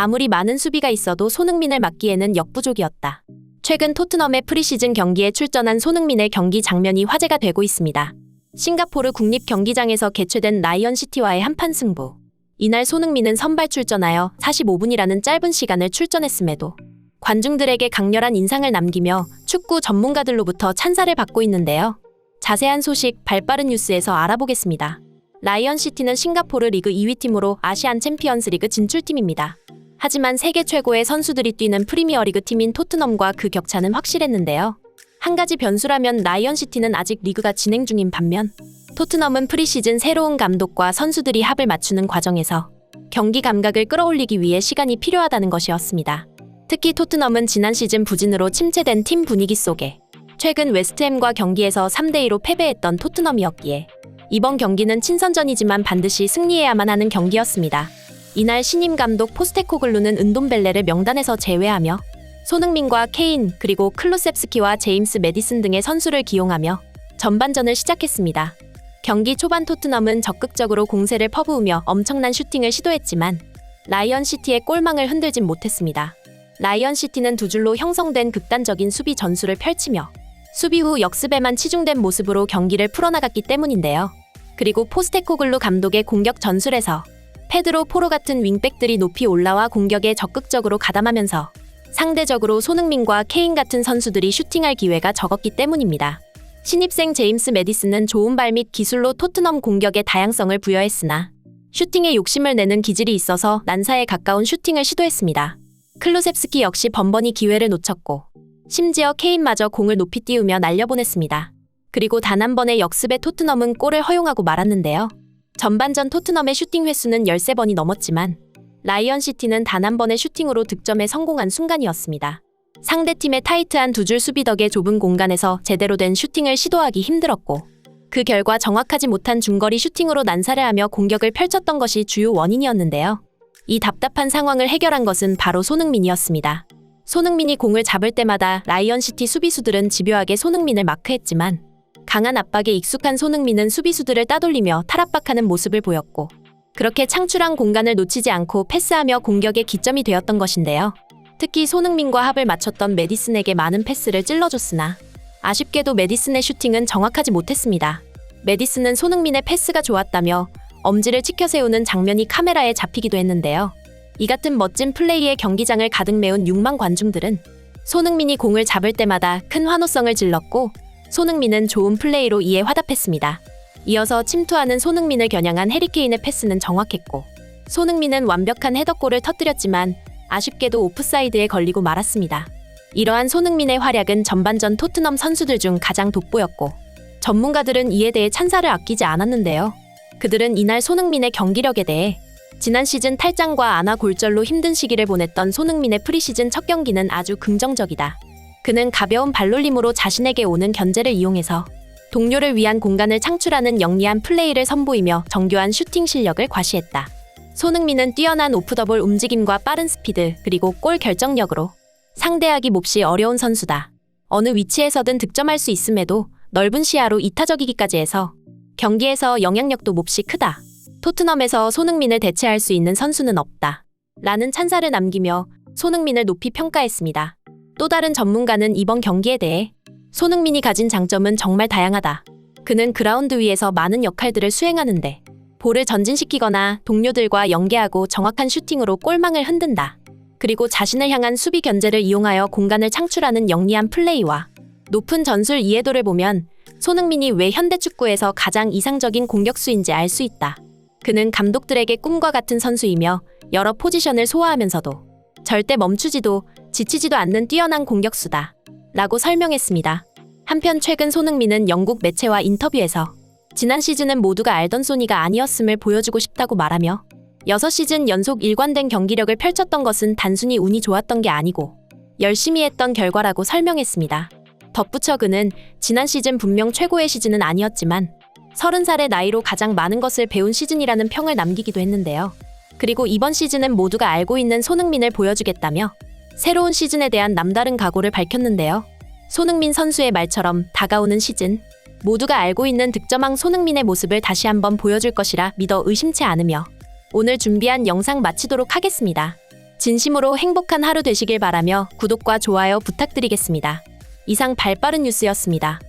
아무리 많은 수비가 있어도 손흥민을 막기에는 역부족이었다. 최근 토트넘의 프리시즌 경기에 출전한 손흥민의 경기 장면이 화제가 되고 있습니다. 싱가포르 국립 경기장에서 개최된 라이언 시티와의 한판 승부. 이날 손흥민은 선발 출전하여 45분이라는 짧은 시간을 출전했음에도 관중들에게 강렬한 인상을 남기며 축구 전문가들로부터 찬사를 받고 있는데요. 자세한 소식 발빠른 뉴스에서 알아보겠습니다. 라이언 시티는 싱가포르 리그 2위 팀으로 아시안 챔피언스 리그 진출팀입니다. 하지만 세계 최고의 선수들이 뛰는 프리미어리그 팀인 토트넘과 그 격차는 확실했는데요. 한 가지 변수라면 라이언 시티는 아직 리그가 진행 중인 반면 토트넘은 프리시즌 새로운 감독과 선수들이 합을 맞추는 과정에서 경기 감각을 끌어올리기 위해 시간이 필요하다는 것이었습니다. 특히 토트넘은 지난 시즌 부진으로 침체된 팀 분위기 속에 최근 웨스트햄과 경기에서 3대2로 패배했던 토트넘이었기에 이번 경기는 친선전이지만 반드시 승리해야만 하는 경기였습니다. 이날 신임 감독 포스테코글루는 은돔벨레를 명단에서 제외하며 손흥민과 케인 그리고 클루셉스키와 제임스 메디슨 등의 선수를 기용하며 전반전을 시작했습니다. 경기 초반 토트넘은 적극적으로 공세를 퍼부으며 엄청난 슈팅을 시도했지만 라이언 시티의 골망을 흔들진 못했습니다. 라이언 시티는 두 줄로 형성된 극단적인 수비 전술을 펼치며 수비 후 역습에만 치중된 모습으로 경기를 풀어나갔기 때문인데요. 그리고 포스테코글루 감독의 공격 전술에서 페드로 포로 같은 윙백들이 높이 올라와 공격에 적극적으로 가담하면서 상대적으로 손흥민과 케인 같은 선수들이 슈팅할 기회가 적었기 때문입니다. 신입생 제임스 메디슨은 좋은 발 및 기술로 토트넘 공격에 다양성을 부여했으나 슈팅에 욕심을 내는 기질이 있어서 난사에 가까운 슈팅을 시도했습니다. 클루셉스키 역시 번번이 기회를 놓쳤고 심지어 케인마저 공을 높이 띄우며 날려보냈습니다. 그리고 단 한 번의 역습에 토트넘은 골을 허용하고 말았는데요. 전반전 토트넘의 슈팅 횟수는 13번이 넘었지만 라이언 시티는 단 한 번의 슈팅으로 득점에 성공한 순간이었습니다. 상대팀의 타이트한 두 줄 수비 덕에 좁은 공간에서 제대로 된 슈팅을 시도하기 힘들었고 그 결과 정확하지 못한 중거리 슈팅으로 난사를 하며 공격을 펼쳤던 것이 주요 원인이었는데요. 이 답답한 상황을 해결한 것은 바로 손흥민이었습니다. 손흥민이 공을 잡을 때마다 라이언 시티 수비수들은 집요하게 손흥민을 마크했지만 강한 압박에 익숙한 손흥민은 수비수들을 따돌리며 탈압박하는 모습을 보였고 그렇게 창출한 공간을 놓치지 않고 패스하며 공격의 기점이 되었던 것인데요. 특히 손흥민과 합을 맞췄던 메디슨에게 많은 패스를 찔러줬으나 아쉽게도 메디슨의 슈팅은 정확하지 못했습니다. 메디슨은 손흥민의 패스가 좋았다며 엄지를 치켜 세우는 장면이 카메라에 잡히기도 했는데요. 이 같은 멋진 플레이에 경기장을 가득 메운 6만 관중들은 손흥민이 공을 잡을 때마다 큰 환호성을 질렀고 손흥민은 좋은 플레이로 이에 화답했습니다. 이어서 침투하는 손흥민을 겨냥한 해리케인의 패스는 정확했고 손흥민은 완벽한 헤더골을 터뜨렸지만 아쉽게도 오프사이드에 걸리고 말았습니다. 이러한 손흥민의 활약은 전반전 토트넘 선수들 중 가장 돋보였고 전문가들은 이에 대해 찬사를 아끼지 않았는데요. 그들은 이날 손흥민의 경기력에 대해 지난 시즌 탈장과 안아 골절로 힘든 시기를 보냈던 손흥민의 프리시즌 첫 경기는 아주 긍정적이다. 그는 가벼운 발놀림으로 자신에게 오는 견제를 이용해서 동료를 위한 공간을 창출하는 영리한 플레이를 선보이며 정교한 슈팅 실력을 과시했다. 손흥민은 뛰어난 오프더볼 움직임과 빠른 스피드 그리고 골 결정력으로 상대하기 몹시 어려운 선수다. 어느 위치에서든 득점할 수 있음에도 넓은 시야로 이타적이기까지 해서 경기에서 영향력도 몹시 크다. 토트넘에서 손흥민을 대체할 수 있는 선수는 없다. 라는 찬사를 남기며 손흥민을 높이 평가했습니다. 또 다른 전문가는 이번 경기에 대해 손흥민이 가진 장점은 정말 다양하다. 그는 그라운드 위에서 많은 역할들을 수행하는데 볼을 전진시키거나 동료들과 연계하고 정확한 슈팅으로 골망을 흔든다. 그리고 자신을 향한 수비 견제를 이용하여 공간을 창출하는 영리한 플레이와 높은 전술 이해도를 보면 손흥민이 왜 현대 축구에서 가장 이상적인 공격수인지 알 수 있다. 그는 감독들에게 꿈과 같은 선수이며 여러 포지션을 소화하면서도 절대 멈추지도 지치지도 않는 뛰어난 공격수다. 라고 설명했습니다. 한편 최근 손흥민은 영국 매체와 인터뷰에서 지난 시즌은 모두가 알던 소니가 아니었음을 보여주고 싶다고 말하며 6시즌 연속 일관된 경기력을 펼쳤던 것은 단순히 운이 좋았던 게 아니고 열심히 했던 결과라고 설명했습니다. 덧붙여 그는 지난 시즌 분명 최고의 시즌은 아니었지만 30살의 나이로 가장 많은 것을 배운 시즌이라는 평을 남기기도 했는데요. 그리고 이번 시즌은 모두가 알고 있는 손흥민을 보여주겠다며 새로운 시즌에 대한 남다른 각오를 밝혔는데요. 손흥민 선수의 말처럼 다가오는 시즌, 모두가 알고 있는 득점왕 손흥민의 모습을 다시 한번 보여줄 것이라 믿어 의심치 않으며 오늘 준비한 영상 마치도록 하겠습니다. 진심으로 행복한 하루 되시길 바라며 구독과 좋아요 부탁드리겠습니다. 이상 발빠른 뉴스였습니다.